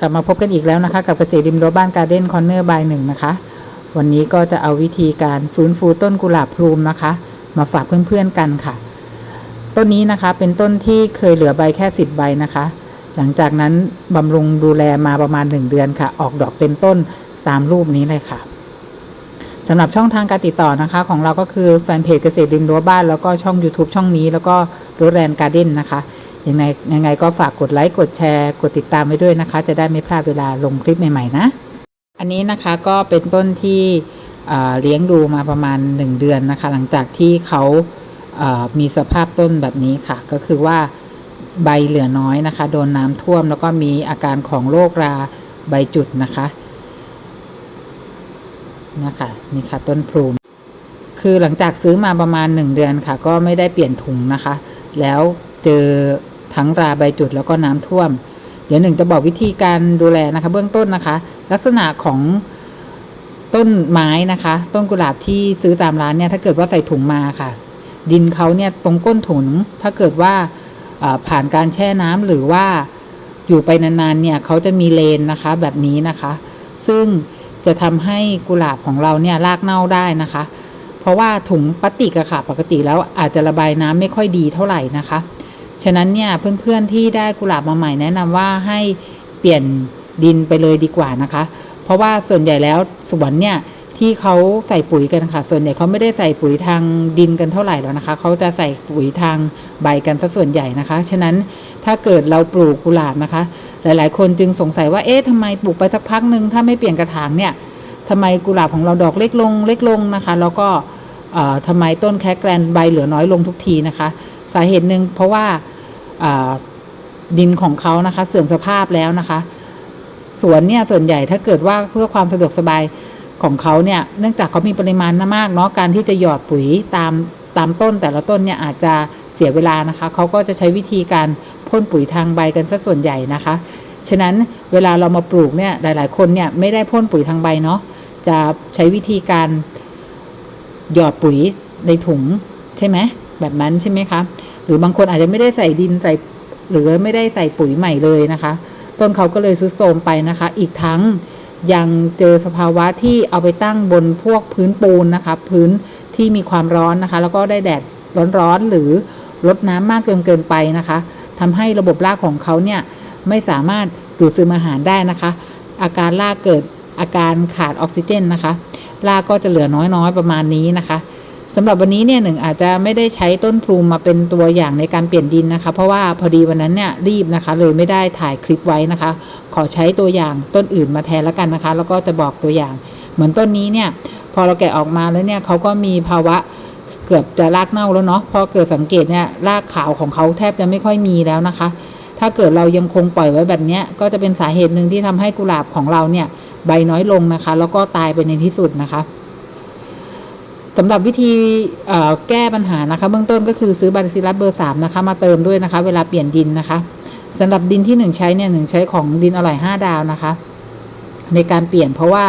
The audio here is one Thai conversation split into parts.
กลับมาพบกันอีกแล้วนะคะ กับเกษตรริมรั้วบ้านการ์เด้นคอนเนอร์บายหนึ่งนะคะ วันนี้ก็จะเอาวิธีการฟื้นฟูต้นกุหลาบพลูมนะคะ มาฝากเพื่อนๆกันค่ะ ต้นนี้นะคะเป็นต้นที่เคยเหลือใบแค่ 10 ใบนะคะ หลังจากนั้นบำรุงดูแลมาประมาณ 1 เดือนค่ะ ออกดอกเต็มต้นตามรูปนี้เลยค่ะสำหรับช่องทางการติดต่อนะคะ ของเราก็คือแฟนเพจเกษตรริมรั้วบ้านแล้วก็ช่อง YouTube ช่องนี้ แล้วก็รั้วแรนการ์เด้นนะคะ ยังไงยังไงก็ฝากกดไลค์กดแชร์กดติดตามไว้ด้วยนะคะ จะได้ไม่พลาดเวลาลงคลิปใหม่ๆนะ อันนี้นะคะก็เป็นต้นที่เเลี้ยงดูมาประมาณ 1 เดือนนะคะ หลังจากที่เขาเอ่อมีสภาพต้นแบบนี้ค่ะ ก็คือว่าใบเหลือน้อยนะคะ โดนน้ำท่วมแล้วก็มีอาการของโรคราใบจุดนะคะนะคะนี่ค่ะต้นพลูมคือหลังจากซื้อมาประมาณ 1 เดือนค่ะ ก็ไม่ได้เปลี่ยนถุงนะคะ แล้วเจอ ทั้งราใบจุดแล้วก็น้ำท่วม เดี๋ยวหนึ่งจะบอกวิธีการดูแลนะคะ เบื้องต้นนะคะ ลักษณะของต้นไม้นะคะ ต้นกุหลาบที่ซื้อตามร้านเนี่ยถ้าเกิดว่าใส่ถุงมาค่ะ ดินเขาเนี่ยตรงก้นถุงถ้าเกิดว่าผ่านการแช่น้ำหรือว่าอยู่ไปนานๆเนี่ยเขาจะมีเลนนะคะ แบบนี้นะคะ ซึ่งจะทำให้กุหลาบของเราเนี่ยรากเน่าได้นะคะ เพราะว่าถุงพลาสติกอะค่ะ ปกติแล้วอาจจะระบายน้ำไม่ค่อยดีเท่าไหร่นะคะ ฉะนั้นเนี่ยเพื่อนๆที่ได้กุหลาบมาใหม่แนะนำว่าให้เปลี่ยนดินไปเลยดีกว่านะคะ เพราะว่าส่วนใหญ่แล้วสวนเนี่ยที่เขาใส่ปุ๋ยกันค่ะ ส่วนใหญ่เขาไม่ได้ใส่ปุ๋ยทางดินกันเท่าไหร่แล้วนะคะ เขาจะใส่ปุ๋ยทางใบกันซะส่วนใหญ่นะคะ ฉะนั้นถ้าเกิดเราปลูกกุหลาบนะคะ หลายๆ คนจึงสงสัยว่า เอ๊ะทำไมปลูกไปสักพักหนึ่งถ้าไม่เปลี่ยนกระถางเนี่ยทำไมกุหลาบของเราดอกเล็กลงเล็กลงนะคะ แล้วก็เอ่อทำไมต้นแคแกรนใบเหลือน้อยลงทุกทีนะคะ สาเหตุหนึ่งเพราะว่าดินของเขานะคะ เสื่อมสภาพแล้วนะคะ สวนเนี่ยส่วนใหญ่ถ้าเกิดว่าเพื่อความสะดวกสบายของเขาเนี่ยเนื่องจากเขามีปริมาณมากเนาะการที่จะหยอดปุ๋ยตามตามต้นแต่ละต้นเนี่ยอาจจะเสียเวลานะคะ เขาก็จะใช้วิธีการพ่นปุ๋ยทางใบกันซะส่วนใหญ่นะคะ ฉะนั้นเวลาเรามาปลูกเนี่ยหลาย ๆ คนเนี่ยไม่ได้พ่นปุ๋ยทางใบเนาะจะใช้วิธีการหยอดปุ๋ยในถุงใช่ไหมแบบนั้นใช่ไหมคะ หรือบางคนอาจจะไม่ได้ใส่ดินใส่หรือไม่ได้ใส่ปุ๋ยใหม่เลยนะคะ ต้นเขาก็เลยซุดโทมไปนะคะ อีกทั้งยังเจอสภาวะที่เอาไปตั้งบนพวกพื้นปูนนะคะ พื้นที่มีความร้อนนะคะ แล้วก็ได้แดดร้อนๆหรือลดน้ำมากเกินเกินไปนะคะทำให้ระบบรากของเขาเนี่ยไม่สามารถดูดซึมอาหารได้นะคะ อาการรากเกิดอาการขาดออกซิเจนนะคะรากก็จะเหลือน้อยๆประมาณนี้นะคะ สำหรับวันนี้เนี่ยหนึ่งอาจจะไม่ได้ใช้ต้นพลูมาเป็นตัวอย่างในการเปลี่ยนดินนะคะ เพราะว่าพอดีวันนั้นเนี่ยรีบนะคะ เลยไม่ได้ถ่ายคลิปไว้นะคะ ขอใช้ตัวอย่างต้นอื่นมาแทนแล้วกันนะคะ แล้วก็จะบอกตัวอย่าง เหมือนต้นนี้เนี่ยพอเราแกะออกมาแล้วเนี่ยเขาก็มีภาวะเกือบจะรากเน่าแล้วเนาะพอเกิดสังเกตเนี่ยรากขาวของเขาแทบจะไม่ค่อยมีแล้วนะคะ ถ้าเกิดเรายังคงปล่อยไว้แบบนี้ก็จะเป็นสาเหตุหนึ่งที่ทำให้กุหลาบของเราเนี่ยใบน้อยลงนะคะ แล้วก็ตายไปในที่สุดนะคะ สำหรับวิธีแก้ปัญหานะคะ เบื้องต้นก็คือซื้อบาริซิลัสเบอร์สามนะคะมาเติมด้วยนะคะ เวลาเปลี่ยนดินนะคะสำหรับดินที่หนึ่งใช้เนี่ยหนึ่งใช้ของดินอร่อยห้าดาวนะคะ ในการเปลี่ยนเพราะว่า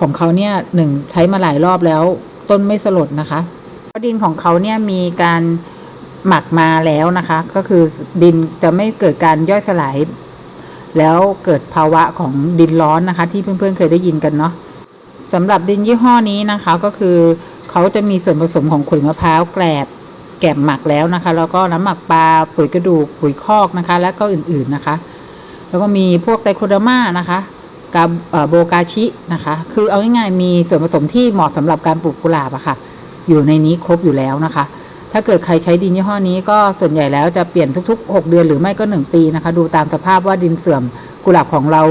ของเขาเนี่ยหนึ่งใช้มาหลายรอบแล้วต้นไม่สลดนะคะเพราะดินของเขาเนี่ยมีการหมักมาแล้วนะคะ ก็คือดินจะไม่เกิดการย่อยสลาย แล้วเกิดภาวะของดินร้อนนะคะ ที่เพื่อนๆเคยได้ยินกันเนาะสำหรับดินยี่ห้อนี้นะคะก็คือ เขาจะมีส่วนผสมของขุยมะพร้าวแกลบแกบหมักแล้วนะคะ แล้วก็น้ำหมักปลาปุ๋ยกระดูกปุ๋ยคอกนะคะ แล้วก็อื่นๆนะคะ แล้วก็มีพวกไตโคเดอร์มานะคะกาโบกาชินะคะ คือเอาง่ายๆมีส่วนผสมที่เหมาะสำหรับการปลูกกุหลาบอะค่ะ อยู่ในนี้ครบอยู่แล้วนะคะ ถ้าเกิดใครใช้ดินยี่ห้อนี้ก็ส่วนใหญ่แล้วจะเปลี่ยนทุก ๆ 6 เดือนหรือไม่ก็ 1 ปีนะคะ ดูตามสภาพว่าดินเสื่อมกุหลาบของเรา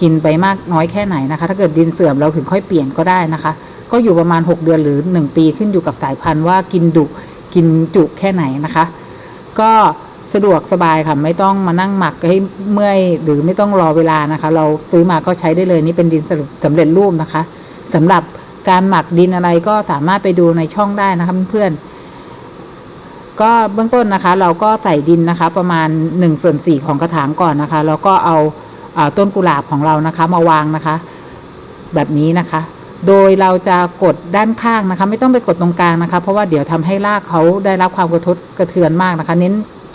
กินไปมากน้อยแค่ไหนนะคะ ถ้าเกิดดินเสื่อมเราถึงค่อยเปลี่ยนก็ได้นะคะ ก็อยู่ประมาณ 6 เดือนหรือ 1 ปีขึ้นอยู่กับสายพันธุ์ว่ากินดุกินจุแค่ไหนนะคะ ก็สะดวกสบายค่ะไม่ต้องมานั่งหมักให้เมื่อยหรือไม่ต้องรอเวลานะคะ เราซื้อมาก็ใช้ได้เลยนี่เป็นดินสำเร็จรูปนะคะสำหรับการหมักดินอะไรก็สามารถไปดูในช่องได้นะคะเพื่อนๆก็เบื้องต้นนะคะ เราก็ใส่ดินนะคะ ประมาณ1ส่วน4ของกระถางก่อนนะคะ แล้วก็เอา ต้นกุหลาบของเรานะคะมาวางนะคะ แบบนี้นะคะ โดยเราจะกดด้านข้างนะคะ ไม่ต้องไปกดตรงกลางนะคะ เพราะว่าเดี๋ยวทำให้รากเขาได้รับความกระทบกระเทือนมากนะคะ เน้น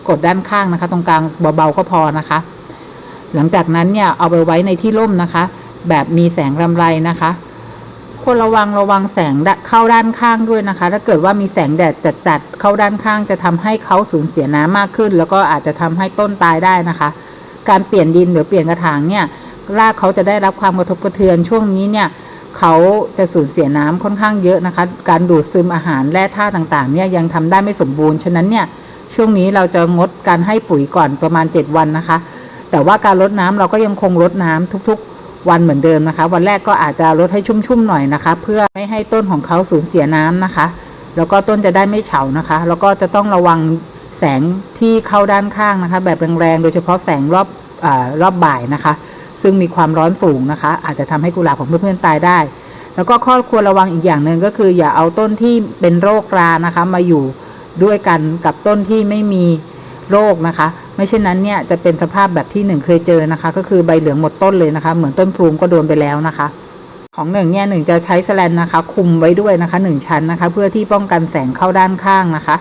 กดด้านข้างนะคะ ตรงกลางเบาๆก็พอนะคะ หลังจากนั้นเนี่ยเอาไปไว้ในที่ร่มนะคะ แบบมีแสงรำไรนะคะควรระวังระวังแสงเข้าด้านข้างด้วยนะคะ ถ้าเกิดว่ามีแสงแดดจัดๆเข้าด้านข้างจะทำให้เขาสูญเสียน้ำมากขึ้น แล้วก็อาจจะทำให้ต้นตายได้นะคะ การเปลี่ยนดินหรือเปลี่ยนกระถางเนี่ยรากเขาจะได้รับความกระทบกระเทือนช่วงนี้เนี่ยเขาจะสูญเสียน้ำค่อนข้างเยอะนะคะ การดูดซึมอาหารแร่ธาตุต่างๆเนี่ยยังทำได้ไม่สมบูรณ์ฉะนั้นเนี่ยช่วงนี้เราจะงดการให้ปุ๋ยก่อนประมาณ 7 วันนะคะ แต่ว่าการลดน้ำเราก็ยังคงลดน้ำทุกๆ วันเหมือนเดิมนะคะ วันแรกก็อาจจะลดให้ชุ่มๆหน่อยนะคะ เพื่อไม่ให้ต้นของเขาสูญเสียน้ำนะคะ แล้วก็ต้นจะได้ไม่เฉานะคะ แล้วก็จะต้องระวัง แสงที่เข้าด้านข้างนะคะ แบบแรงๆ โดยเฉพาะแสงรอบอรอบบ่ายนะคะ ซึ่งมีความร้อนสูงนะคะ อาจจะทำให้กุหลาบของเพื่อนๆตายได้ แล้วก็ข้อควรระวังอีกอย่างหนึ่งก็คือ อย่าเอาต้นที่เป็นโรครานะคะ มาอยู่ด้วยกันกับต้นที่ไม่มีโรคนะคะ ไม่เช่นนั้นเนี่ยจะเป็นสภาพแบบที่หนึ่งเคยเจอนะคะ ก็คือใบเหลืองหมดต้นเลยนะคะ เหมือนต้นพลูมก็โดนไปแล้วนะคะ ของหนึ่งเนี่ยหนึ่งจะใช้แสแลนนะคะ คุมไว้ด้วยนะคะหนึ่งชั้นนะคะ เพื่อที่ป้องกันแสงเข้าด้านข้างนะคะ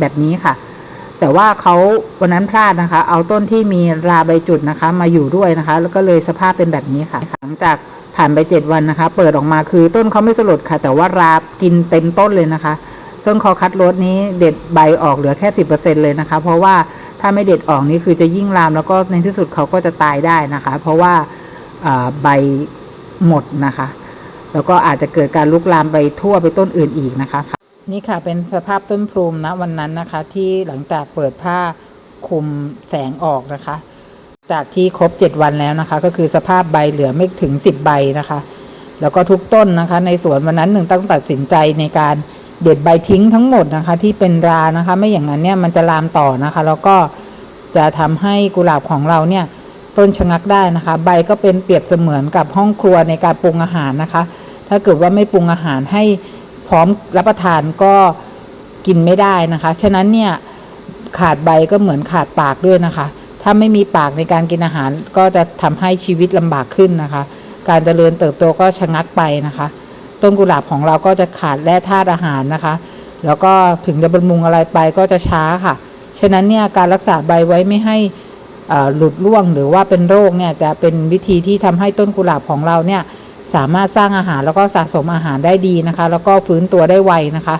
แบบนี้ค่ะ แต่ว่าเขาวันนั้นพลาดนะคะ เอาต้นที่มีราใบจุดนะคะ มาอยู่ด้วยนะคะ แล้วก็เลยสภาพเป็นแบบนี้ค่ะ หลังจากผ่านไป 7 วันนะคะ เปิดออกมาคือต้นเขาไม่สลดค่ะ แต่ว่ารากินเต็มต้นเลยนะคะ ต้นคอคัดรถนี้เด็ดใบออกเหลือแค่สิเลยนะคะ เพราะว่าถ้าไม่เด็ดออกนี่คือจะยิ่งลามแล้วก็ในที่สุดเขาก็จะตายได้นะคะ เพราะว่าอ่าใบหมดนะคะ แล้วก็อาจจะเกิดการลุกลามไปทั่วไปต้นอื่นอีกนะคะ นี่ค่ะเป็นสภาพต้นพลูมนะวันนั้นนะคะ ที่หลังจากเปิดผ้าคุมแสงออกนะคะ จากที่ครบ 7 วันแล้วนะคะ ก็คือสภาพใบเหลือไม่ถึง 10 ใบนะคะ แล้วก็ทุกต้นนะคะ ในสวนวันนั้นหนึ่งต้องตัดสินใจในการเด็ดใบทิ้งทั้งหมดนะคะ ที่เป็นรานะคะ ไม่อย่างนั้นเนี่ยมันจะลามต่อนะคะ แล้วก็จะทำให้กุหลาบของเราเนี่ยต้นชะงักได้นะคะ ใบก็เป็นเปรียบเสมือนกับห้องครัวในการปรุงอาหารนะคะ ถ้าเกิดว่าไม่ปรุงอาหารให้ พร้อมรับประทานก็กินไม่ได้นะคะ ฉะนั้นเนี่ยขาดใบก็เหมือนขาดปากด้วยนะคะ ถ้าไม่มีปากในการกินอาหารก็จะทำให้ชีวิตลำบากขึ้นนะคะ การเจริญเติบโตก็ชะงักไปนะคะ ต้นกุหลาบของเราก็จะขาดแร่ธาตุอาหารนะคะ แล้วก็ถึงจะบำรุงอะไรไปก็จะช้าค่ะ ฉะนั้นเนี่ยการรักษาใบไว้ไม่ให้หลุดร่วงหรือว่าเป็นโรคเนี่ยจะเป็นวิธีที่ทำให้ต้นกุหลาบของเราเนี่ย สามารถสร้างอาหารแล้วก็สะสมอาหารได้ดีนะคะ แล้วก็ฟื้นตัวได้ไวนะคะ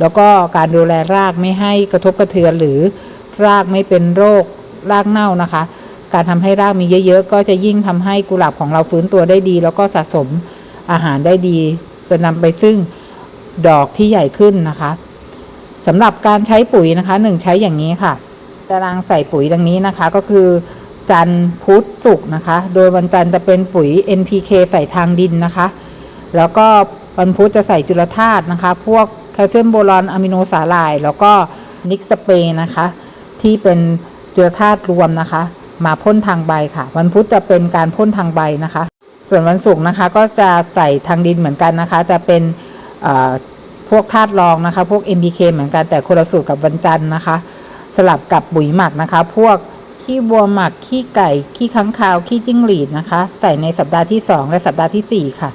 แล้วก็การดูแลรากไม่ให้กระทบกระเทือนหรือรากไม่เป็นโรครากเน่านะคะ การทำให้รากมีเยอะๆ ก็จะยิ่งทำให้กุหลาบของเราฟื้นตัวได้ดี แล้วก็สะสมอาหารได้ดีจะนำไปซึ่งดอกที่ใหญ่ขึ้นนะคะสำหรับการใช้ปุ๋ยนะคะหนึ่งใช้อย่างนี้ค่ะ ตารางใส่ปุ๋ยดังนี้นะคะก็คือ จันทร์พุธศุกร์นะคะ โดยวันจันทร์จะเป็นปุ๋ย NPK ใส่ทางดินนะคะ แล้วก็วันพุธจะใส่จุลธาตุนะคะ พวกแคลเซียมโบรอนอะมิโนสาหร่าย แล้วก็นิกสเปย์นะคะ ที่เป็นจุลธาตุรวมนะคะ มาพ่นทางใบค่ะ วันพุธจะเป็นการพ่นทางใบนะคะ ส่วนวันศุกร์นะคะก็จะใส่ทางดินเหมือนกันนะคะ จะเป็นพวกธาตุรองนะคะ พวก MPK เหมือนกันแต่คนละสูตรกับวันจันทร์นะคะ สลับกับปุ๋ยหมักนะคะ พวก ขี้วัวหมัก ขี้ไก่ ขี้ค้างคาว ขี้จิ้งหรีดนะคะ ใส่ในสัปดาห์ที่ 2 และสัปดาห์ทีสี่ 4 ค่ะ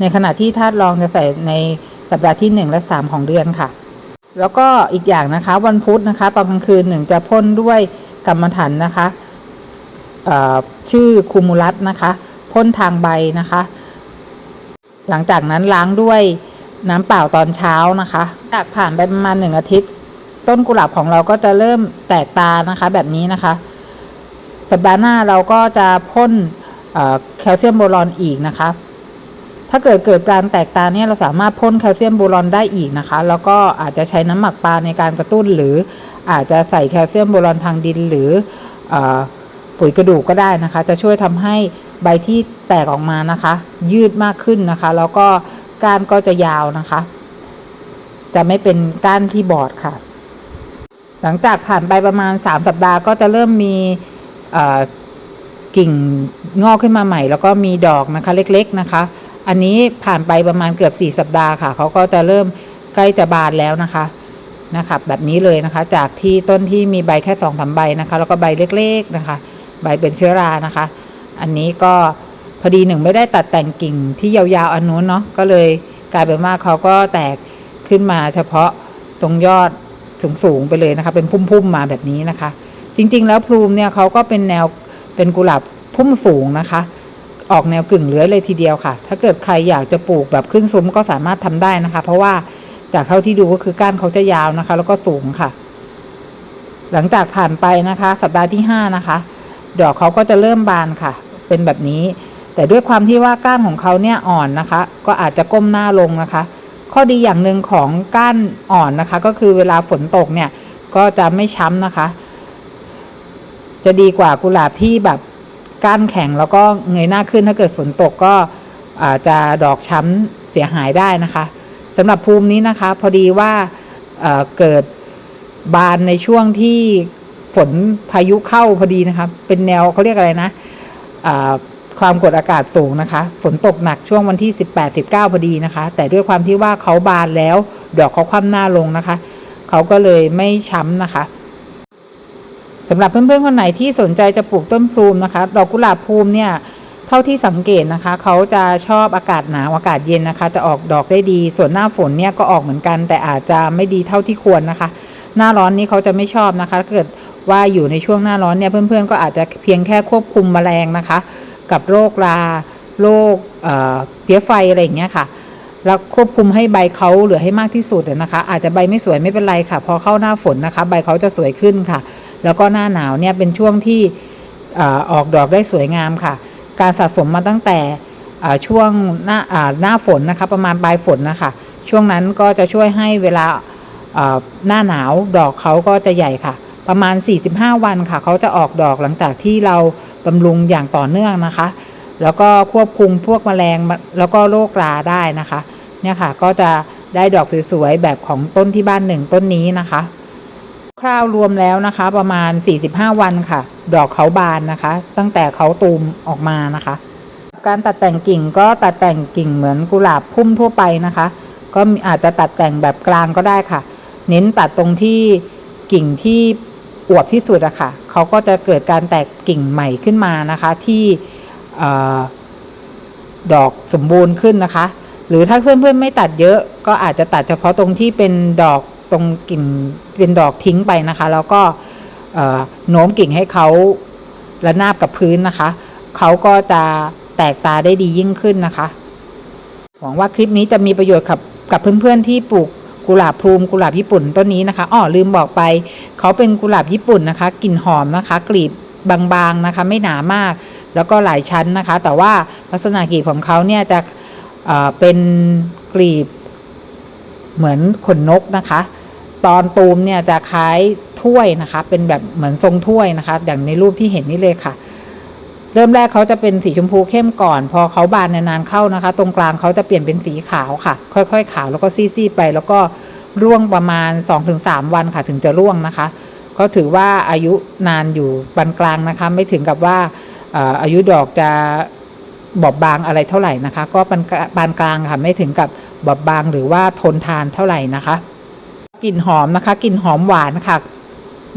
ในขณะที่ธาตุรองจะใส่ในสัปดาห์ที่ 1 และ 3 ของเดือนค่ะ แล้วก็อีกอย่างนะคะ วันพุธนะคะ ตอนกลางคืนหนึ่งจะพ่นด้วยกรรมฐานนะคะชื่อคูมูลัสนะคะพ่นทางใบนะคะ หลังจากนั้นล้างด้วยน้ำเปล่าตอนเช้านะคะจากผ่านไปประมาณหนึ่งอาทิตย์ ต้นกุหลาบของเราก็จะเริ่มแตกตานะคะ แบบนี้นะคะ สัปดาห์หน้าเราก็จะพ่นแคลเซียมโบรอนอีกนะคะ ถ้าเกิดเกิดการแตกตาเนี่ยเราสามารถพ่นแคลเซียมโบรอนได้อีกนะคะ แล้วก็อาจจะใช้น้ำหมักปลาในการกระตุ้น หรืออาจจะใส่แคลเซียมโบรอนทางดินหรืออปุ๋ยกระดูกก็ได้นะคะ จะช่วยทำให้ใบที่แตกออกมานะคะ ยืดมากขึ้นนะคะ แล้วก็ก้านก็จะยาวนะคะ จะไม่เป็นก้านที่บอดค่ะ หลังจากผ่านไปประมาณ 3 สัปดาห์ก็จะเริ่มมี กิ่งงอกขึ้นมาใหม่ แล้วก็มีดอกนะคะเล็กๆนะคะ อันนี้ผ่านไปประมาณเกือบ 4 สัปดาห์ค่ะเขาก็จะเริ่มใกล้จะบานแล้วนะคะนะคะแบบนี้เลยนะคะจากที่ต้นที่มีใบแค่สองสามใบนะคะ แล้วก็ใบเล็กๆนะคะ ใบเป็นเชื้อรานะคะ อันนี้ก็พอดีหนึ่งไม่ได้ตัดแต่งกิ่งที่ยาวๆอันนู้นเนาะก็เลยกลายเป็นว่าเขาก็แตกขึ้นมาเฉพาะตรงยอดสูงๆไปเลยนะคะ เป็นพุ่มๆมาแบบนี้นะคะ จริง ๆ แล้วพลูมเนี่ยเขาก็เป็นแนวเป็นกุหลาบพุ่มสูงนะคะ ออกแนวกึ่งเลื้อยเลยทีเดียวค่ะ ถ้าเกิดใครอยากจะปลูกแบบขึ้นซุ้มก็สามารถทำได้นะคะ เพราะว่าจากเท่าที่ดูก็คือก้านเขาจะยาวนะคะ แล้วก็สูงค่ะ หลังจากผ่านไปนะคะ สัปดาห์ที่ห้านะคะ ดอกเขาก็จะเริ่มบานค่ะ เป็นแบบนี้ แต่ด้วยความที่ว่าก้านของเขาเนี่ยอ่อนนะคะ ก็อาจจะก้มหน้าลงนะคะ ข้อดีอย่างหนึ่งของก้านอ่อนนะคะ ก็คือเวลาฝนตกเนี่ย ก็จะไม่ช้ำนะคะ จะดีกว่ากุหลาบที่แบบก้านแข็งแล้วก็เงยหน้าขึ้นถ้าเกิดฝนตกก็อาจจะดอกช้ำเสียหายได้นะคะสำหรับภูมินี้นะคะ พอดีว่าเเกิดบานในช่วงที่ฝนพายุเข้าพอดีนะคะเป็นแนวเขาเรียกอะไรนะความกดอากาศสูงนะคะ ฝนตกหนักช่วงวันที่ 18-19 พอดีนะคะ แต่ด้วยความที่ว่าเขาบานแล้ว ดอกเขาคว่ำหน้าลงนะคะ เขาก็เลยไม่ช้ำนะคะ สำหรับเพื่อนๆคนไหนที่สนใจจะปลูกต้นพลูมนะคะ ดอกกุหลาบพลูมเนี่ยเท่าที่สังเกตนะคะ เขาจะชอบอากาศหนาวอากาศเย็นนะคะ จะออกดอกได้ดี ส่วนหน้าฝนเนี่ยก็ออกเหมือนกัน แต่อาจจะไม่ดีเท่าที่ควรนะคะ หน้าร้อนนี้เขาจะไม่ชอบนะคะถ้าเกิดว่าอยู่ในช่วงหน้าร้อนเนี่ยเพื่อนๆ ก็อาจจะเพียงแค่ควบคุมแมลงนะคะ กับโรคราโรคเอ่อเพี้ยไฟอะไรอย่างเงี้ยค่ะแล้วควบคุมให้ใบเขาเหลือให้มากที่สุดนะคะ อาจจะใบไม่สวยไม่เป็นไรค่ะ พอเข้าหน้าฝนนะคะ ใบเขาจะสวยขึ้นค่ะ แล้วก็หน้าหนาวเนี่ยเป็นช่วงที่อออกดอกได้สวยงามค่ะ การสะสมมาตั้งแต่ช่วงหน้าหน้าฝนนะคะประมาณปลายฝนนะคะ ช่วงนั้นก็จะช่วยให้เวลาหน้าหนาวดอกเขาก็จะใหญ่ค่ะ ประมาณ 45 วันค่ะ เขาจะออกดอกหลังจากที่เราบำรุงอย่างต่อเนื่องนะคะ แล้วก็ควบคุมพวกแมลงแล้วก็โรคราได้นะคะ เนี่ยค่ะก็จะได้ดอกสวยๆแบบของต้นที่บ้านหนึ่งต้นนี้นะคะ คร่าวรวมแล้วนะคะ ประมาณ 45 วันค่ะ ดอกเขาบานนะคะ ตั้งแต่เขาตูมออกมานะคะ การตัดแต่งกิ่งก็ตัดแต่งกิ่งเหมือนกุหลาบพุ่มทั่วไปนะคะ ก็อาจจะตัดแต่งแบบกลางก็ได้ค่ะ เน้นตัดตรงที่กิ่งที่อวบที่สุดอะค่ะเขาก็จะเกิดการแตกกิ่งใหม่ขึ้นมานะคะ ที่อดอกสมบูรณ์ขึ้นนะคะ หรือถ้าเพื่อนๆไม่ตัดเยอะ ก็อาจจะตัดเฉพาะตรงที่เป็นดอก ตรงกิ่งเป็นดอกทิ้งไปนะคะ แล้วก็โน้มกิ่งให้เขาระนาบกับพื้นนะคะเขาก็จะแตกตาได้ดียิ่งขึ้นนะคะหวังว่าคลิปนี้จะมีประโยชน์กับกับเพื่อนๆที่ปลูกกุหลาบพลูมกุหลาบญี่ปุ่นต้นนี้นะคะอ้อลืมบอกไปเขาเป็นกุหลาบญี่ปุ่นนะคะกลิ่นหอมนะคะ กลีบบางๆนะคะ ไม่หนามาก แล้วก็หลายชั้นนะคะ แต่ว่าลักษณะกลีบของเขาเนี่ยจะเเป็นกลีบเหมือนขนนกนะคะ ตอนตูมเนี่ยจะคล้ายถ้วยนะคะ เป็นแบบเหมือนทรงถ้วยนะคะ อย่างในรูปที่เห็นนี่เลยค่ะ เริ่มแรกเขาจะเป็นสีชมพูเข้มก่อน พอเขาบานนานๆเข้านะคะ ตรงกลางเขาจะเปลี่ยนเป็นสีขาวค่ะ ค่อยๆ ขาวแล้วก็ซีดๆไป แล้วก็ร่วงประมาณ 2-3 วันค่ะ ถึงจะร่วงนะคะก็ถือว่าอายุนานอยู่ปานกลางนะคะ ไม่ถึงกับว่าอายุดอกจะบอบบางอะไรเท่าไหร่นะคะ ก็ปานกลางค่ะไม่ถึงกับบอบบางหรือว่าทนทานเท่าไหร่นะคะ กลิ่นหอมนะคะกลิ่นหอมหวานค่ะ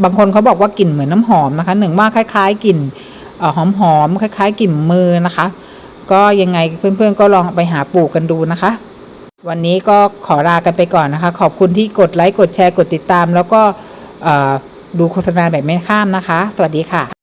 บางคนเขาบอกว่ากลิ่นเหมือนน้ำหอมนะคะหนึ่งว่าคล้าย ๆกลิ่นหอมหอมๆคล้าย ๆกลิ่นมือนะคะ ก็ยังไงเพื่อนๆก็ลองไปหาปลูกกันดูนะคะ วันนี้ก็ขอลากันไปก่อนนะคะ ขอบคุณที่กดไลค์กดแชร์กดติดตาม แล้วก็ดูโฆษณาแบบไม่ข้ามนะคะ สวัสดีค่ะ